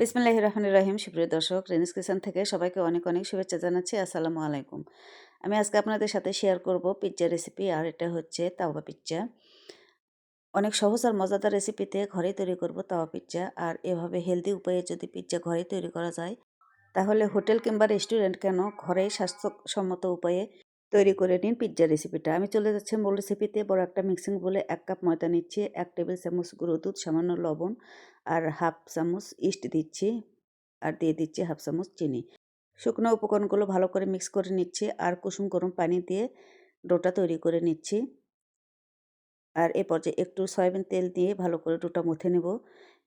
বিসমিল্লাহ রহমান রহিম। সুপ্রিয় দর্শক, রেনিস থেকে সবাইকে অনেক অনেক শুভেচ্ছা জানাচ্ছি। আসসালামু আলাইকুম। আমি আজকে আপনাদের সাথে শেয়ার করব পিৎজা রেসিপি আর এটা হচ্ছে তাওয়া পিৎজা অনেক সহজ আর মজাদার রেসিপিতে ঘরেই তৈরি করব তাওয়া পিৎজা আর এভাবে হেলদি উপায়ে যদি পিৎজা ঘরেই তৈরি করা যায়, তাহলে হোটেল কিংবা রেস্টুরেন্ট কেন ঘরেই স্বাস্থ্যসম্মত উপায়ে তৈরি করে নিন পিৎজা রেসিপিটা আমি চলে যাচ্ছি মূল রেসিপিতে বড় একটা মিক্সিং বলে এক কাপ ময়দা নিচ্ছি, এক টেবিল চামচ গুঁড়ো দুধ, সামান্য লবণ আর হাফ চামচ ইস্ট দিচ্ছি আর দিয়ে দিচ্ছি হাফ চামচ চিনি। শুকনো উপকরণগুলো ভালো করে মিক্স করে নিচ্ছি আর কুসুম গরম পানি দিয়ে ডোটা তৈরি করে নিচ্ছি। আর এ পর্যায়ে একটু সয়াবিন তেল দিয়ে ভালো করে ডোটা মুথে নেব।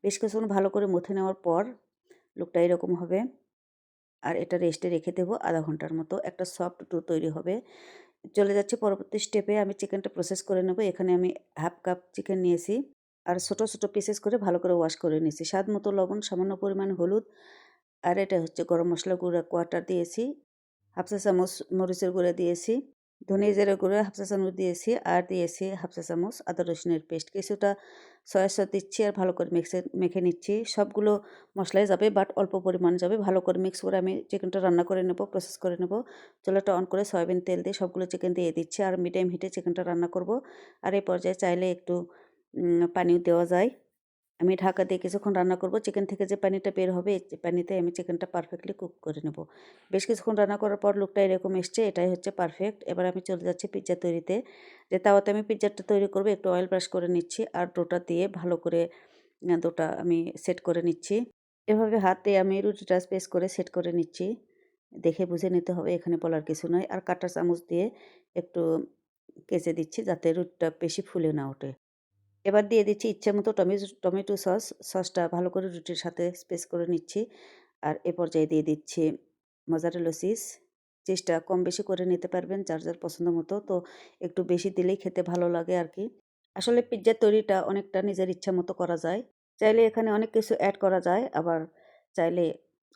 বেশ কিছুক্ষণ ভালো করে মুথে নেওয়ার পর লুকটা এরকম হবে। আর এটা রেস্টে রেখে দেবো আধা ঘণ্টার মতো। একটা সফট ডো তৈরি হবে। চলে যাচ্ছে পরবর্তী স্টেপে আমি চিকেনটা প্রসেস করে নেব। এখানে আমি হাফ কাপ চিকেন নিয়েছি। আর ছোটো ছোটো পিসেস করে ভালো করে ওয়াশ করে নিয়েছি। স্বাদ মতো লবণ, সামান্য পরিমাণ হলুদ। আর এটা হচ্ছে গরম মশলা গুঁড়া কোয়াটার দিয়েছি। হাফসা চামচ মরিচের গুঁড়া দিয়েছি। ধনিয়া জিরা গুঁড়ো হাফসা চামচ দিয়েছি আর দিয়েছি হাফসা চামচ আদা রসুনের পেস্ট। কিছুটা সয়া সস দিচ্ছি আর ভালো করে মিক্সে, মেখে নিচ্ছি। সবগুলো মশলাই যাবে, বাট অল্প পরিমাণ যাবে। ভালো করে মিক্স করে আমি চিকেনটা রান্না করে নেব প্রসেস করে নেব। চুলাটা অন করে সয়াবিন তেল দিয়ে সবগুলো চিকেন দিয়ে দিচ্ছি আর মিডিয়াম হিটে চিকেনটা রান্না করব। আর এই পর্যায়ে চাইলে একটু পানিও দেওয়া যায়। আমি ঢাকা দিয়ে কিছুক্ষণ রান্না করব। চিকেন থেকে যে পানিটা বের হবে এই পানিতে আমি চিকেনটা পারফেক্টলি কুক করে নেব। বেশ কিছুক্ষণ রান্না করার পর লুকটা এরকম এসছে, এটাই হচ্ছে পারফেক্ট এবার আমি চলে যাচ্ছি পিৎজা তৈরিতে। যে তাওয়াতে আমি পিৎজাটা তৈরি করব, একটু অয়েল ব্রাশ করে নিচ্ছি আর ডোটা দিয়ে ভালো করে ডোটা আমি সেট করে নিচ্ছি। এভাবে হাতে আমি রুটিটা স্পেস করে সেট করে নিচ্ছি। দেখে বুঝে নিতে হবে, এখানে বলার কিছু নয় আর কাটা চামচ দিয়ে একটু কেচে দিচ্ছি যাতে রুটিটা বেশি ফুলে না ওঠে। এবার দিয়ে দিচ্ছি ইচ্ছে মতো টমেটো টমেটো সস। সসটা ভালো করে রুটির সাথে স্পেস করে নিচ্ছি। আর এ পর্যায়ে দিয়ে দিচ্ছি মজারেলো চিজ চেষ্টা কম বেশি করে নিতে পারবেন যার যার পছন্দ মতো। তো একটু বেশি দিলেই খেতে ভালো লাগে আর কি। আসলে পিৎজার তৈরিটা অনেকটা নিজের ইচ্ছা মতো করা যায়। চাইলে এখানে অনেক কিছু অ্যাড করা যায়। আবার চাইলে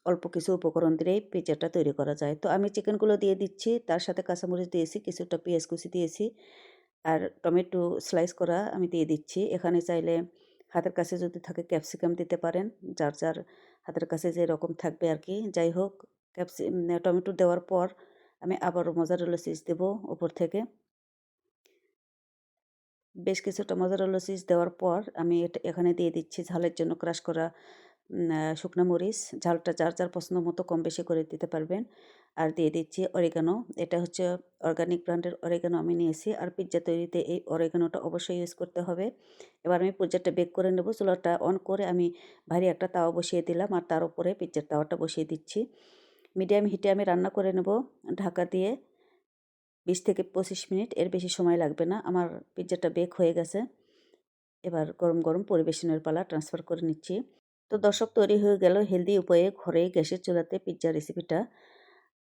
অল্প কিছু উপকরণ দিলেই পিৎজাটা তৈরি করা যায়। তো আমি চিকেনগুলো দিয়ে দিচ্ছি। তার সাথে কাঁচামরিচ দিয়েছি, কিছুটা পেঁয়াজ কুচি দিয়েছি। আর টমেটো স্লাইস করা আমি দিয়ে দিচ্ছি। এখানে চাইলে হাতের কাছে যদি থাকে ক্যাপসিকাম দিতে পারেন। যার যার হাতের কাছে যে রকম থাকবে আর কি যাই হোক ক্যাপসি টমেটো দেওয়ার পর আমি আবারও মজারেলো চিজ দেব উপর থেকে। বেশ কিছুটা মজারেলো চিজ দেওয়ার পর আমি এটা এখানে দিয়ে দিচ্ছি ঝালের জন্য ক্রাশ করা শুকনো মরিচ, ঝালটা যার যার পছন্দ মতো কম বেশি করে দিতে পারবেন। আর দিয়ে দিচ্ছি অরিগানো এটা হচ্ছে অর্গানিক ব্র্যান্ডের অরিগানো আমি নিয়েছি। আর পিৎজা তৈরিতে এই অরিগানোটা অবশ্যই ইউজ করতে হবে। এবার আমি পিৎজাটা বেক করে নেব, চুলাটা অন করে আমি ভারী একটা তাওয়া বসিয়ে দিলাম। আর তার উপরে পিৎজার তাওয়াটা বসিয়ে দিচ্ছি। মিডিয়াম হিটে আমি রান্না করে নেব ঢাকা দিয়ে বিশ থেকে পঁচিশ মিনিট। এর বেশি সময় লাগবে না। আমার পিৎজাটা বেক হয়ে গেছে। এবার গরম গরম পরিবেশনের পালা ট্রান্সফার করে নিচ্ছি। তো দর্শক তৈরি হয়ে গেল হেলদি উপায়ে ঘরে গ্যাসের চুলাতে পিৎজা রেসিপিটা।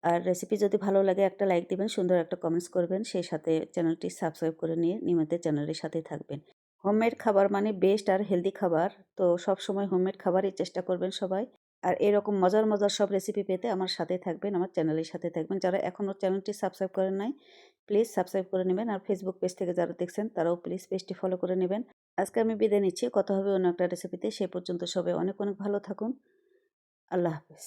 আর রেসিপি যদি ভালো লাগে একটা লাইক দিবেন, সুন্দর একটা কমেন্টস করবেন, সেই সাথে চ্যানেলটি সাবস্ক্রাইব করে নিয়ে নিয়মিত চ্যানেলের সাথে থাকবেন। হোমমেড খাবার মানে বেস্ট আর হেলদি খাবার, তো সব সময় হোমমেড খাবারই চেষ্টা করবেন সবাই। আর এরকম মজার মজার সব রেসিপি পেতে আমার সাথে থাকবেন, আমার চ্যানেলের সাথে থাকবেন। যারা এখনও চ্যানেলটি সাবস্ক্রাইব করেন নাই প্লিজ সাবস্ক্রাইব করে নেবেন। আর ফেসবুক পেজ থেকে যারা দেখছেন, তারাও প্লিজ পেজটি ফলো করে নেবেন। আজকে আমি বিদায় নিচ্ছি। কথা হবে অন্য একটা রেসিপিতে সে পর্যন্ত সবাই অনেক অনেক ভালো থাকুন। আল্লাহ হাফিজ।